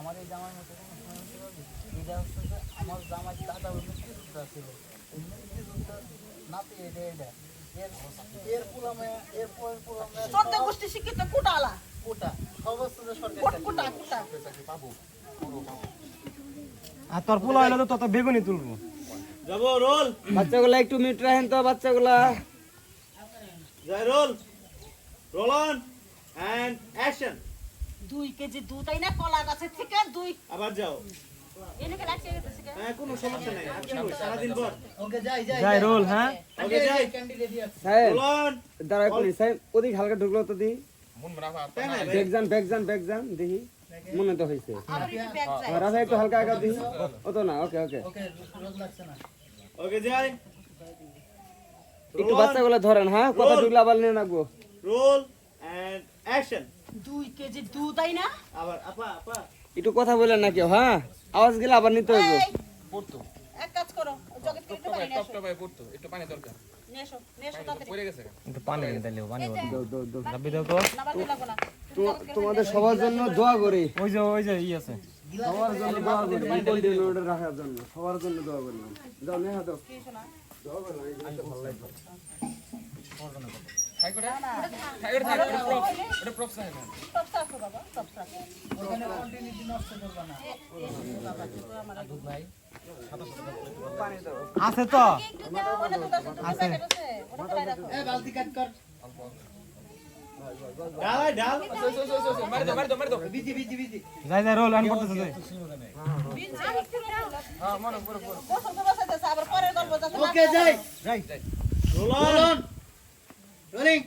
আমার এই জামার মতো কোনো এটা হচ্ছে আমার জামার দাদা ওই মুক্তিযোদ্ধা ছিল ওই মুক্তিযোদ্ধা নাতি এটা এটা এর এর পুলামে এর পরের পুলামে চোদ্দ গোষ্ঠী শিক্ষিত কুটালা। কোটা। সমস্ত যে সরকারি কুট- চাকরি। কুটা কুটা। আর তোর পোলা হইলে তো তত বেগুনি তুলবো। যাব রোল। বাচ্চাগুলা একটু মিট রাখেন তো বাচ্চাগুলা। যাই roll. Roll on. And action দুই কেজি দুধ তাই না? কলা গাছের থেকে দুই আবার যাও? হ্যাঁ কোনো সমস্যা নাই। আজকে হবে, সারাদিন পর ওকে যাই যাই যাই রোল হ্যাঁ? ওদিক হালকা ঢুকলো তো দি। দেখি। মনে তো হয়েছে একটু হালকা আগা দিই। ও না ওকে ওকে। ওকে রোজ লাগছে না। ওকে যাই। একটু বাচ্চাগুলা ধরেন হ্যাঁ? কথা ঢুকলে আবার নিয়ে রাখব রোল এন্ড অ্যাকশন দুই কেজি দুধ তাই না? আবার আপা আপা। একটু কথা বলেন না কেউ হ্যাঁ? আওয়াজ গেলে আবার নিতে হইব। এই, এক কাজ করো জগৎ থেকে একটু পানি নিয়ে এসো একটু পানি দরকার। নিয়ে এসো তাড়াতাড়ি। পড়ে গেছে একটু পানি দিলে পানি দাও, দাও, দাও। রাব্বি দাও তো। নামাজ লাগবো না। তোমাদের সবার জন্য দোয়া করি। ওই যে ওই যে ই আছে। সবার জন্য দোয়া করি। রাখার জন্য সবার জন্য দোয়া নেহা দাও কি শোনা? দোয়া ভালো আছে তো আছে যাই যাই রোল আন পড়তেছে হ্যাঁ মনে পড়ে পড়ে ওকে যাই যাই রোল অন রোলন রোলিং